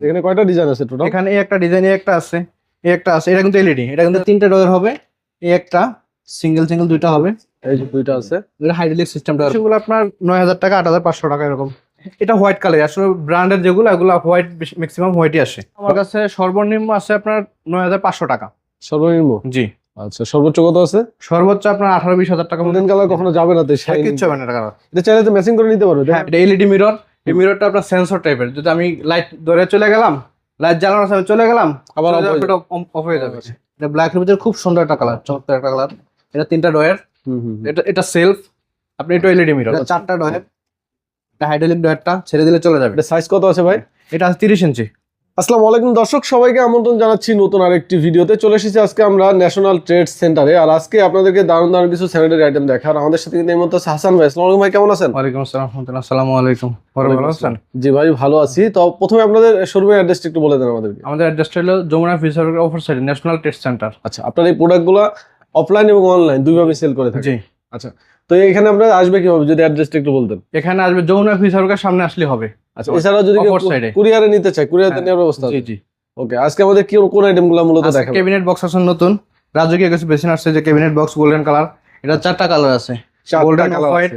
এখানে কয়টা ডিজাইন আছে টোটাল এখানে এই একটা ডিজাইন একটা আছে এই একটা আছে এটা কিন্তু এলইডি এটা কিন্তু তিনটা ডোর হবে এই একটা সিঙ্গেল সিঙ্গেল দুইটা হবে। এই যে দুইটা আছে। এটা হাইড্রোলিক সিস্টেমটা সেগুলো আপনার নয় হাজার টাকা আট হাজার পাঁচশো টাকা এরকম। এটা হোয়াইট কালার আসলে ব্র্যান্ডের যেগুলো এগুলো হোয়াইট ম্যাক্সিমাম হোয়াইটই আসে। আমার কাছে সর্বনিম্ন আছে আপনার নয় হাজার পাঁচশো টাকা। সর্বনিম্ন? জি। আচ্ছা সর্বোচ্চ কত আছে? সর্বোচ্চ আপনার আঠারো বিশ হাজার টাকা গোল্ডেন কালার কখনো যাবে না তো কিচ্ছু হবে না এটা চাইলে তো ম্যাচিং করে নিতে পারবে হ্যাঁ এটা এলইডি মিরর এই মিররটা আপনার সেন্সর টাইপের যদি আমি লাইট ধরে চলে গেলাম লাইট জ্বালানোর সময় চলে গেলাম আবার। অফ হয়ে যাবে। এটা ব্ল্যাক এর ভিতরে খুব সুন্দর একটা কালার চমৎকার একটা কালার এটা তিনটা ডয়ার হুম, হুম, হুম। এটা এটা সেলফ আপনি এটা এলইডি মিরর চারটা ডয়ার এটা হাইড্রোলিক ডয়ারটা ছেড়ে দিলে চলে যাবে। এটা সাইজ কত আছে ভাই? এটা আছে তিরিশ ইঞ্চি। আসসালামু আলাইকুম দর্শক সবাইকে আমন্ত্রণ জানাচ্ছি নতুন আরেকটি ভিডিওতে। চলে এসেছি আজকে আমরা ন্যাশনাল ট্রেড সেন্টারে আর আজকে আপনাদেরকে দারুণ দারুণ কিছু স্যানিটারি আইটেম দেখার। আমাদের সাথে কিন্তু এই আছে হাসান ভাই। আসসালামু ভাই কেমন আছেন? ওয়ালাইকুম আসসালাম আসসালামু আলাইকুম। ভালো আছেন? জি ভাই ভালো আছি। তো প্রথমে আপনাদের শোরুমের অ্যাড্রেসটা একটু বলে দেন আমাদেরকে। আমাদের অ্যাড্রেসটা হলো Jamuna future offer side national trade centre আচ্ছা আপনার এই প্রোডাক্টগুলো অফলাইন এবং অনলাইন দুইভাবে সেল করে থাকেন জি। আচ্ছা তো এখানে আপনারা আসবে কীভাবে? যদি অ্যাড্রেসটা একটু বলতেন। এখানে আসবে যমুনা ফিচার সামনে আসলে হবে। আচ্ছা এছাড়াও যদি। কুরিয়ারে নিতে চায় কুরিয়ারে হ্যাঁ, নেওয়ার ব্যবস্থা জি জি। ওকে আজকে আমাদের কি কোন আইটেমগুলো মূলত দেখাবো? ক্যাবিনেট বক্স আছে নতুন। রাজকীয় কিছু বেশি আসছে যে ক্যাবিনেট বক্স গোল্ডেন কালার এটা চারটা কালার আছে।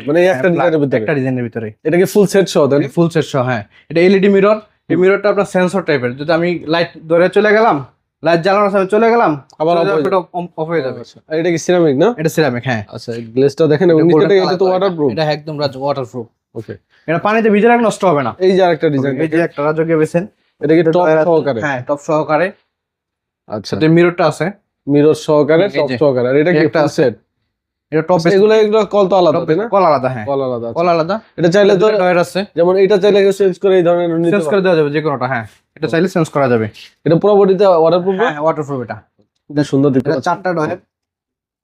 মানে একটা হ্যাঁ, ডিজাইনের ভিতরে। একটা ডিজাইনের ভিতরে। এটা কি ফুল সেট সহ ফুল সেট সহ হ্যাঁ। এটা এলইডি মিরর এই মিররটা আপনার সেন্সর টাইপের যদি আমি লাইট ধরে চলে গেলাম লাইট জ্বালানোর সময় চলে গেলাম আবার যাবে, এটা অফ হয়ে যাবে। এটা কি সিরামিক না? এটা সিরামিক হ্যাঁ। আচ্ছা দেখেন এবং নিচেটা এটা তো colour, ওয়াটারপ্রুফ এটা একদম ওয়াটারপ্রুফ ওকে এটা পানিতে ভিজে রাখ নষ্ট হবে না। এই যে আরেকটা ডিজাইন এই যে একটা রাজকীয় বেসেন এটা কি টপ সহকারে? হ্যাঁ টপ সহকারে। আচ্ছা। মিররটা আছে। মিরর সহকারে টপ সহকারে। আর এটা কি একটা। সেট এটা টপ এগুলো এগুলো কল তো আলাদা তাই না? কল আলাদা হ্যাঁ। কল আলাদা কল আলাদা। এটা চাইলে তো ডয়ার আছে। যেমন এটা চাইলে চেঞ্জ করে এই ধরনের নিতে চেঞ্জ করে দেওয়া যাবে যে কোনোটা হ্যাঁ। এটা চাইলে চেঞ্জ করা যাবে। এটা পুরো বডিতে ওয়াটারপ্রুফ হ্যাঁ ওয়াটারপ্রুফ এটা। এটা সুন্দর দেখতে এটা চারটা ডয়ার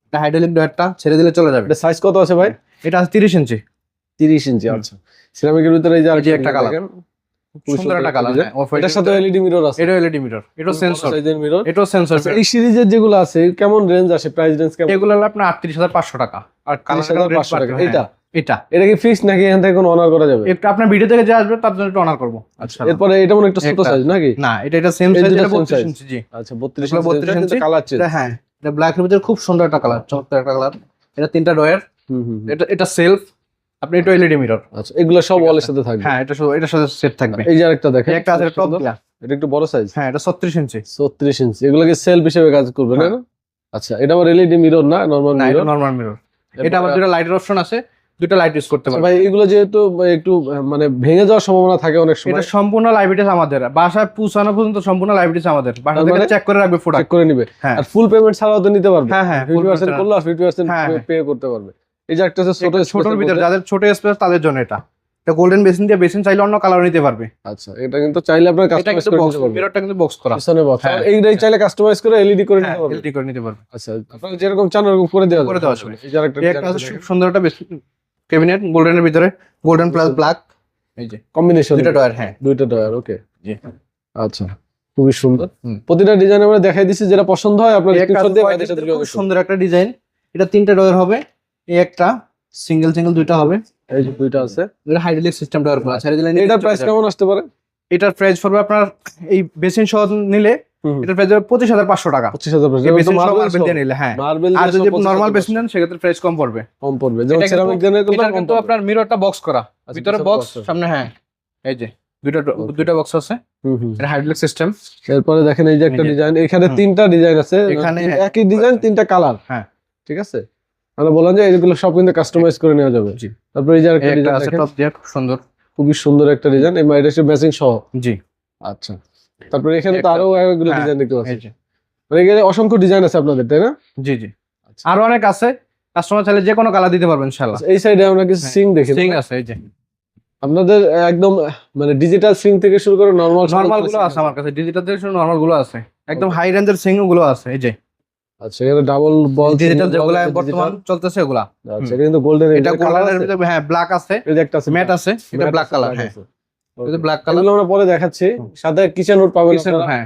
এটা হাইড্রোলিক ডয়ারটা ছেড়ে দিলে চলে যাবে। এটা সাইজ কত আছে ভাই? এটা আছে তিরিশ ইঞ্চি। 30 ইঞ্চি আচ্ছা। সিরামিকের ভিতরে এই যে এই যে আরেকটা একটা colour। খুব সুন্দর একটা কালার এটার সাথে এলইডি মিরর আছে। এটা এলইডি মিরর এটা সেন্সর সাইজের মিরর এটাও সেন্সর এই সিরিজের যেগুলো আছে কেমন রেঞ্জ আসে? প্রাইস রেঞ্জ কেমন? এগুলো আপনার টাকা। তিরিশ টাকা। এটা? এটা। এটা কি ফিক্স নাকি এখান থেকে কোনো অনার করা যাবে? একটু আপনার ভিডিও থেকে যে আসবে তার জন্য একটু অনার করব। আচ্ছা এরপরে এটা মনে হয় ছোট একটা। সাইজ নাকি? না এটা এটা সেম এই সাইজ এটা 32 ইঞ্চি জি। আচ্ছা 32 এগুলো 32 ইঞ্চি। কালার চেঞ্জ হ্যাঁ। এটা ব্ল্যাক এর ভিতরে খুব সুন্দর একটা কালার চমৎকার একটা কালার এটা তিনটা ডয়ার। এটা এটা সেলফ আপনি এটা এলইডি মিরর আচ্ছা এগুলো সব ওয়ালের সাথে থাকবে? হ্যাঁ এটা শুধু এটার সাথে সেট থাকবে। এই যে আরেকটা দেখেন একটা আছে টপ সুন্দর। এটা একটু বড় সাইজ হ্যাঁ এটা 36 ইঞ্চি। 36 ইঞ্চি। এগুলো কি সেলফ হিসেবে কাজ করবে না হ্যাঁ। আচ্ছা এটা আবার এলইডি মিরর না নরমাল না মিরর নরমাল মিরর এটা আবার দুটো লাইটের অপশন আছে দুটো লাইট ইউজ করতে পারবে। ভাই এগুলো যেহেতু একটু মানে ভেঙে যাওয়ার সম্ভাবনা থাকে অনেক সময়। এটা সম্পূর্ণ লাইব্রেরিজ আমাদের। বাসায় পৌঁছানো পর্যন্ত সম্পূর্ণ লাইব্রেরিজ আমাদের। বাসা থেকে চেক করে রাখবে চেক করে নিবে। হ্যাঁ। আর ফুল পেমেন্ট ছাড়াও তো নিতে পারবে। হ্যাঁ হ্যাঁ 50% করলে 50% হ্যাঁ, হ্যাঁ। পে করতে পারবে। এই যে একটা ছোট ছোটর ভিতরে যাদের ছোট স্পেস তাদের জন্য এটা। এটা গোল্ডেন বেসিন দিয়ে বেসিন চাইলে অন্য কালার নিতে পারবে। আচ্ছা এটা কিন্তু চাইলে আপনার কাস্টমাইজ করে নিতে পারবে কিন্তু বক্স করা। পিছনে বক্স হ্যাঁ। এইটাই চাইলে কাস্টমাইজ করে এলইডি করে হ্যাঁ নিতে পারবে এলটি করে নিতে পারবে আচ্ছা আপনারা যেরকম চান ওরকম করে দেওয়া করে দেওয়া যাবে। এই যে এই একটা খুব সুন্দর একটা ক্যাবিনেট গোল্ডেনের ভিতরে গোল্ডেন প্লাস ব্ল্যাক এই যে কম্বিনেশন দুটো ডয়ার হ্যাঁ। দুইটা ডয়ার ওকে জি। আচ্ছা খুবই সুন্দর। প্রতিটা ডিজাইন আমরা দেখাই দিচ্ছি যেটা পছন্দ হয় আপনার একটা স্ক্রিনশট দিয়ে white সাথে যোগাযোগ সুন্দর একটা ডিজাইন এটা তিনটা ডয়ার হবে। এই একটা সিঙ্গেল সিঙ্গেল দুইটা হবে। এই যে দুইটা আছে। এটা হাইড্রোলিক সিস্টেম ডয়ার করা ছেড়ে দিলে এটার প্রাইস কেমন আসতে পারে? এটার প্রাইস পড়বে আপনার এই বেসিন সহ নিলে এটার প্রাইস হবে পঁচিশ হাজার পাঁচশো টাকা। পঁচিশ হাজার এই বেসিন সহ মার্বেল দিয়ে নিলে হ্যাঁ। মার্বেল আর যদি নরমাল বেসিন নেন সেক্ষেত্রে প্রাইস কম পড়বে। কম পড়বে। যেমন এটা কিন্তু- সেরামিকগুলো এটা কিন্তু আপনার মিররটা বক্স করা। আচ্ছা, ভিতরে বক্স সামনে হ্যাঁ। এই যে দুইটা দুইটা বক্স আছে। এটা হাইড্রোলিক সিস্টেম এরপরে দেখেন এই যে একটা ডিজাইন এখানে তিনটা ডিজাইন আছে। এখানে একই ডিজাইন তিনটা কালার হ্যাঁ। ঠিক আছে? আমরা বললাম যে এগুলো সব কিন্তু কাস্টমাইজ করে নেওয়া যাবে। জি। তারপরে এই যে একটা আছে টপ দিয়ে খুব সুন্দর। খুবই সুন্দর একটা ডিজাইন এই এটা হচ্ছে ম্যাচিং সহ। জি। আচ্ছা। তারপরে এখানে তো আরও এগুলো হ্যাঁ, ডিজাইন দেখতে পাচ্ছি। মানে এখানে অসংখ্য ডিজাইন আছে আপনাদের তাই না? জি জি। আচ্ছা। আরও অনেক আছে। কাস্টমার চাইলে যে কোনো কালার দিতে পারবেন ইনশাআল্লাহ। এই সাইডে আমরা কিছু হ্যাঁ, সিং দেখি। সিং আছে এই যে। আপনাদের একদম মানে ডিজিটাল সিং থেকে শুরু করে নরমাল নরমালগুলো আছে আমার কাছে। ডিজিটাল থেকে শুরু নরমালগুলো আছে। একদম হাই রেঞ্জের সিংগুলো আছে এই যে। আচ্ছা এখানে ডাবল বল ডিজিটাল যেগুলো বর্তমান চলতেছে এগুলা। আচ্ছা কিন্তু গোল্ডেন এটা ভিতরে হ্যাঁ ব্ল্যাক আছে। একটা আছে ম্যাট আছে। এটা ব্ল্যাক কালার black হ্যাঁ আছে। এটা ব্ল্যাক কালার এগুলো আমরা পরে দেখাচ্ছি। সাথে কিচেন পাবেন হ্যাঁ।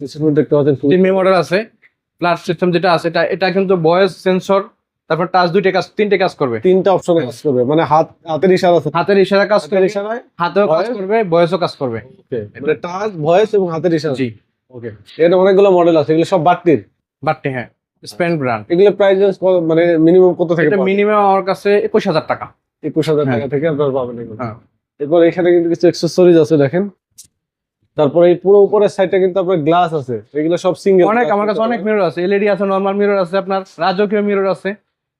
কিচেন দেখতে পাচ্ছেন টিমি মডেল আছে। সিস্টেম যেটা আছে এটা এটা কিন্তু ভয়েস সেন্সর তারপর টাচ দুইটা কাজ তিনটে কাজ করবে। তিনটা অপশনে কাজ করবে। মানে হাত হাতের ইশারা আছে। হাতের ইশারা কাজ হাতের করবে ইশারায় হাতেও কাজ? করবে বয়সও কাজ করবে। ওকে মানে টাচ ভয়েস এবং হাতের ইশারা। জি। ওকে এখানে অনেকগুলো মডেল আছে এগুলো সব বাটতির বাটটি হ্যাঁ। স্পেন ব্র্যান্ড এগুলো প্রাইস মানে মিনিমাম কত থেকে এটা মিনিমাম আমার কাছে একুশ হাজার টাকা। একুশ হাজার হ্যাঁ। টাকা থেকে আপনারা পাবেন হ্যাঁ। এরপর এখানে কিন্তু কিছু অ্যাক্সেসরিজ আছে দেখেন। তারপরে এই পুরো উপরের সাইডটা কিন্তু আপনার গ্লাস আছে। এগুলো সব সিঙ্গেল অনেক আমার কাছে অনেক মিরর আছে। এলইডি আছে নর্মাল মিরর আছে আপনার রাজকীয় মিরর আছে।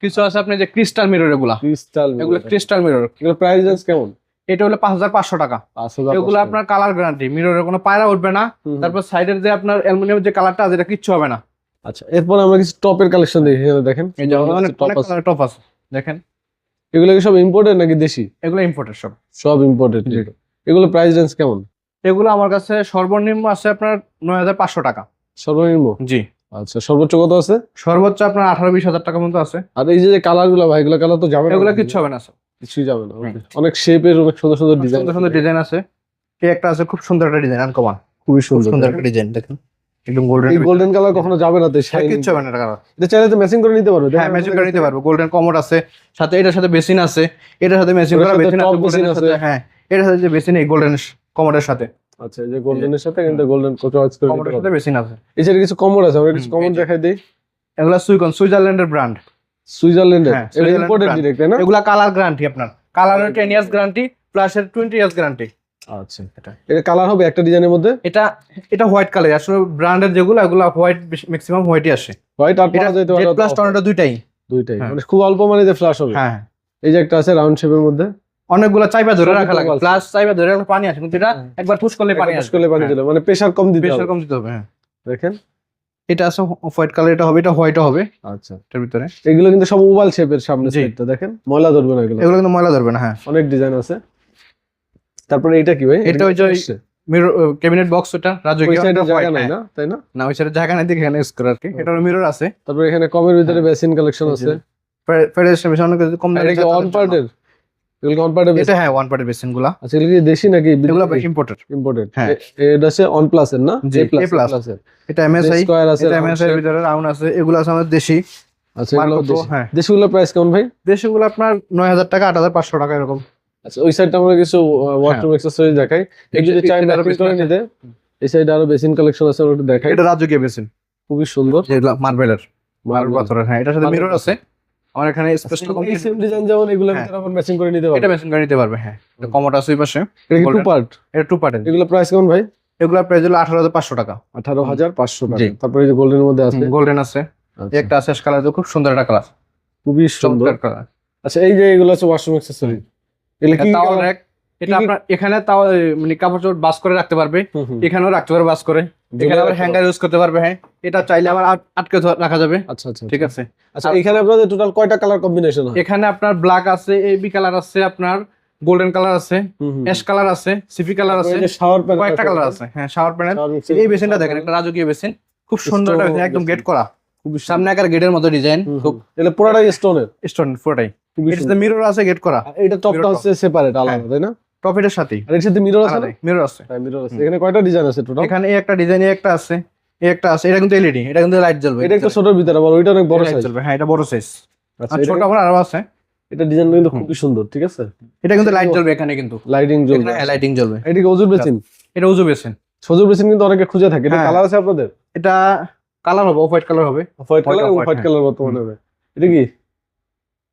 কিছু আছে আপনি যে ক্রিস্টাল মিরর এগুলা। ক্রিস্টাল এগুলো ক্রিস্টাল মিরর এগুলো প্রাইস কেমন? এটা হলো পাঁচ হাজার পাঁচশো টাকা। এগুলো আপনার কালার গ্যারান্টি মিররের কোনো পায়রা উঠবে না। তারপর সাইডের যে আপনার অ্যালুমিনিয়ামের যে কালারটা আছে এটা কিচ্ছু হবে না। আচ্ছা এরপর আমরা কিছু টপের কালেকশন দেখি এখানে দেখেন এই যে অনেক টপ আছে। টপ আছে দেখেন। এগুলো কি সব ইম্পোর্টেড নাকি দেশি? এগুলো ইম্পোর্টেড সব। সব ইম্পোর্টেড এগুলো প্রাইস রেঞ্জ কেমন? এগুলো আমার কাছে সর্বনিম্ন আছে আপনার নয় হাজার পাঁচশো টাকা। সর্বনিম্ন? জি। আচ্ছা সর্বোচ্চ কত আছে? সর্বোচ্চ আপনার আঠারো বিশ হাজার টাকা মতো আছে। আর এই যে কালারগুলো ভাই এগুলো কালার তো যাবে না। এগুলো কিচ্ছু হবে না স্যার কিছুই যাবে না. অনেক শেপের অনেক সুন্দর সুন্দর ডিজাইন সুন্দর সুন্দর ডিজাইন আছে। এই একটা আছে খুব সুন্দর একটা ডিজাইন আনকমন খুবই খুব সুন্দর সুন্দর একটা ডিজাইন দেখেন। একদম গোল্ডেন এই গোল্ডেন কালার কখনো যাবে না তো কিচ্ছু হবে না কালার এটা চাইলে তো ম্যাচিং করে নিতে পারবে হ্যাঁ ম্যাচিং করে নিতে পারব। গোল্ডেন কমোড আছে সাথে এটার সাথে বেসিন আছে এটার সাথে ম্যাচিং ওটার করা সাথে বেসিন আছে basin আছে। হ্যাঁ এটার সাথে যে বেসিন এই গোল্ডেন কমোডের সাথে। আচ্ছা যে গোল্ডেনের সাথে কিন্তু গোল্ডেন চয়েস করে কমোডের সাথে বেসিন আছে। এছাড়া কিছু কমোড আছে আমরা কিছু হুম, কমোড এই দেখাই দিই। এগুলা সুইকন সুইজারল্যান্ডের ব্র্যান্ড সুইজারল্যান্ডের সুইজারল্যান্ড ইম্পোর্টেড ডিরেক্ট তাই না? এগুলা কালার গ্যারান্টি আপনার। কালারের টেন ইয়ার্স গ্যারান্টি প্লাস এর টোয়েন্টি ইয়ার্স গ্যারান্টি আচ্ছা। এটা। কালার হবে একটা ডিজাইনের মধ্যে? এটা এটা হোয়াইট কালার আসলে ব্র্যান্ডের যেগুলো এগুলো হোয়াইট ম্যাক্সিমাম হোয়াইটই আসে। হোয়াইট আর পাওয়া যেতে পারে প্লাস টর্নেডো দুইটাই। দুইটাই। হ্যাঁ। মানে খুব অল্প মানিতে ফ্ল্যাশ হবে। হ্যাঁ। এই যে একটা আছে রাউন্ড শেপের মধ্যে। অনেকগুলো চাইবা ধরে রাখা লাগে। প্লাস চাইবা ধরে রাখলে পানি আসে কিন্তু এটা একবার পুশ করলে পানি পানি করলে পানি হ্যাঁ। দিলে মানে প্রেসার কম দিতে প্রেসার কম দিতে হবে হ্যাঁ। দেখেন। এটা আছে হোয়াইট কালার এটা হবে এটা হোয়াইটও হবে। আচ্ছা। এটার ভিতরে। এগুলো কিন্তু সব ওভাল শেপের সামনে। দেখেন? ময়লা ধরবে না এগুলো। এগুলো কিন্তু ময়লা ধরবে না হ্যাঁ। অনেক ডিজাইন আছে। তারপরে এটা কি ভাই? এটা ওই যে মিরর ক্যাবিনেট বক্স ওটা সাইডে এটা জায়গা নাই হ্যাঁ। না? তাই না? না ওই সাইডে জায়গা নাই দেখে এখানে ইউজ কি। এটা মিরর আছে। তারপরে এখানে কমের ভিতরে বেসিন কালেকশন আছে। ফেডারেশন বেশি অনেক কম দামে এটা অন পার্টের এগুলো অন পার্টের। এটা হ্যাঁ ওয়ান পার্টের বেসিনগুলা। আচ্ছা এগুলো দেশি নাকি এগুলো ইম্পোর্টেড ইম্পোর্টেড হ্যাঁ। এটা আছে অন প্লাস এর না? জি, plus। এর। এটা এমএসআই স্কয়ার আছে এটা এমএসআই এর ভিতরে রাউন্ড আছে এগুলো আছে আমাদের দেশি। আচ্ছা এগুলো দেশি। হ্যাঁ। প্রাইস কেমন ভাই? দেশিগুলো আপনার নয় হাজার টাকা আট হাজার পাঁচশো টাকা এরকম। আচ্ছা ওই সাইডটা আমরা কিছু ওয়াশরুম অ্যাক্সেসরিজ দেখাই। এই যদি চাই করে নিতে এই সাইডে আরও বেসিন কালেকশন আছে ওটা দেখাই। এটা রাজকীয় বেসিন খুবই সুন্দর। যেগুলো মার্বেলের মার্বেল পাথরের হ্যাঁ এটার সাথে মিরর আছে। আমার এখানে সেম ডিজাইন যেমন এগুলো। ভিতরে আবার ম্যাচিং করে নিতে পারবে। এটা মেশিন করে নিতে পারবে হ্যাঁ। এটা কমোড আছে ওই পাশে। এটা কি টু পার্ট এটা টু পার্টের এগুলো প্রাইস কেমন ভাই? এগুলো প্রাইস হলো আঠারো হাজার পাঁচশো টাকা। আঠারো হাজার পাঁচশো টাকা। জি। তারপরে এই যে গোল্ডেনের মধ্যে আছে। গোল্ডেন আছে। আচ্ছা, একটা আছে কালার খুব সুন্দর একটা কালার খুবই সুন্দর। চমৎকার কালার আচ্ছা এই যে এগুলো আছে washroom accessory towel colour? Rack এটা আপনার এখানে তাও মানে কাপড় চোপড় বাস করে রাখতে পারবে। এখানেও রাখতে পারবে বাস করে। এখানে আবার হ্যাঙ্গার ইউজ করতে পারবে হ্যাঁ। এটা চাইলে আবার আটকে ধ- রাখা যাবে। আচ্ছা আচ্ছা ঠিক আছে। আচ্ছা এখানে আপনাদের টোটাল কয়টা কালার কম্বিনেশন এখানে আপনার ব্ল্যাক আছে এবি কালার আছে আপনার গোল্ডেন কালার আছে অ্যাশ কালার আছে সিপি কালার আছে শাওয়ার প্যানেল কয়েকটা কালার আছে। হ্যাঁ শাওয়ার প্যানেল এই বেসিনটা দেখেন একটা রাজকীয় বেসিন খুব সুন্দর একদম গেট করা। খুবই সামনে আকার গেটের মতো ডিজাইন খুব এটা পুরোটাই স্টোনের স্টোন পুরোটাই। এটাতে। মিরর আছে গেট করা। এটা টপটা হচ্ছে সেপারেট আলাদা হ্যাঁ। তাই না? সাথেই। আর এর সাথে মিরর আছে মিরর আছে। হ্যাঁ মিরর আছে। এখানে কয়টা ডিজাইন আছে টোটাল এখানে এই একটা ডিজাইন একটা আছে। এই একটা আছে। এটা কিন্তু এলইডি এটা কিন্তু লাইট জ্বলবে। এটা একটু ছোটর ভিতরে আবার ওইটা অনেক বড় সাইজ জ্বলবে। হ্যাঁ এটা বড় সাইজ আচ্ছা ছোট আবার আরও আছে। এটা ডিজাইন কিন্তু। খুবই সুন্দর ঠিক আছে? এটা কিন্তু লাইট জ্বলবে এখানে কিন্তু। লাইটিং জ্বলবে। এখানে লাইটিং জ্বলবে। এটা কি অজুর বেসিন? এটা উজু বেসিন। সজুর বেসিন কিন্তু অনেকে খুঁজে থাকে। এটা হ্যাঁ। কালার আছে আপনাদের? এটা কালার হবে অফ হোয়াইট কালার হবে হোয়াইট কালার white, হোয়াইট হ্যাঁ। কালার বর্তমানে হবে। এটা কি?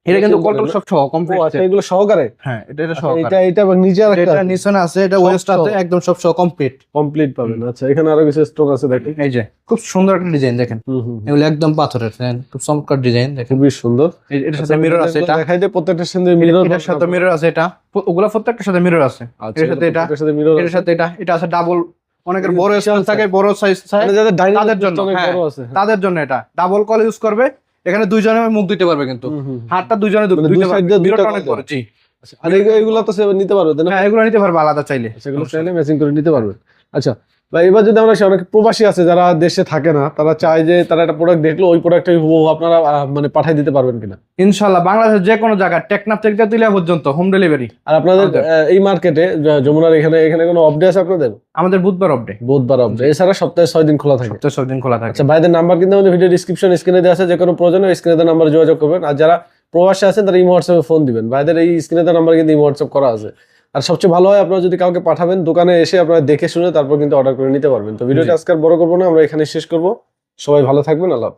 এটা কিন্তু কন্ট্রোল সব সহ কমপ্লিট আচ্ছা এগুলো সহকারে? হ্যাঁ এটা এটা আচ্ছা, সহ এটা এটা নিচে আর এটা নিচনে আছে এটা ওয়েস্ট আছে একদম সব সহ কমপ্লিট কমপ্লিট পাবেন আচ্ছা এখানে আরও কিছু স্টক আছে দেখেন। এই যে খুব সুন্দর একটা ডিজাইন দেখেন। এগুলো একদম পাথরের দেখেন, খুব চমৎকার ডিজাইন দেখেন। খুবই সুন্দর। এটার সাথে মিরর আছে এটা। দেখাই দে প্রত্যেকটার সাথে মিরর এটার সাথে মিরর আছে এটা। ওগুলা প্রত্যেকটার সাথে মিরর আছে। আচ্ছা এটার সাথে এটা, প্রত্যেকটার সাথে মিরর এটার সাথে এটা। এটা আছে ডাবল অনেকের বড় থাকে বড় সাইজ মানে যাদের ডাইনিং তাদের জন্য, হ্যাঁ। আছে তাদের জন্য এটা। ডাবল কল ইউজ করবে এখানে দুইজনে মুখ দিতে পারবে কিন্তু। হাতটা দুইজনে দু- মানে পারবে। জি। আচ্ছা, আর এগুলো- এগুলো তো সে নিতে পারবে হ্যাঁ এগুলো নিতে পারবে আলাদা চাইলে। সেগুলো চাইলে ম্যাচিং করে নিতে পারবে। আচ্ছা বা এবার যদি আমরা অনেক প্রবাসী আছে যারা দেশে থাকে না তারা চায় যে তারা একটা প্রোডাক্ট দেখল ওই প্রোডাক্টটাই হুবহু আপনারা মানে পাঠিয়ে দিতে পারবেন কিনা। ইনশাল্লাহ বাংলাদেশের যে কোনো জায়গায় টেকনাফ থেকে তেতুলিয়া পর্যন্ত হোম ডেলিভারি আর আপনাদের এই মার্কেটে যমুনার এখানে এখানে কোনো অফডে আছে আপনাদের? আমাদের বুধবার অফডে বুধবার অফডে এছাড়া সপ্তাহে ছয় দিন খোলা থাকে। সপ্তাহে ছয় দিন খোলা থাকে। আচ্ছা ভাইদের নাম্বার কিন্তু আমাদের ভিডিও ডিসক্রিপশন স্ক্রিনে দেওয়া আছে যে কোনো প্রয়োজনে স্ক্রিনে দেওয়া নাম্বারে যোগাযোগ করবেন। আর যারা প্রবাসী আছেন তারা ইমো হোয়াটসঅ্যাপে ফোন দিবেন। ভাইদের এই স্ক্রিনে দেওয়া নাম্বার কিন্তু ইমো হোয়াটসঅ্যাপ করা আছে। আর সবচেয়ে ভালো হয় আপনারা যদি কাউকে পাঠাবেন দোকানে এসে আপনারা দেখে শুনে তারপর কিন্তু অর্ডার করে নিতে পারবেন তো ভিডিওটা। আজকে বড় করব না আমরা এখানে শেষ করব সবাই ভালো থাকবেন আল্লাহ।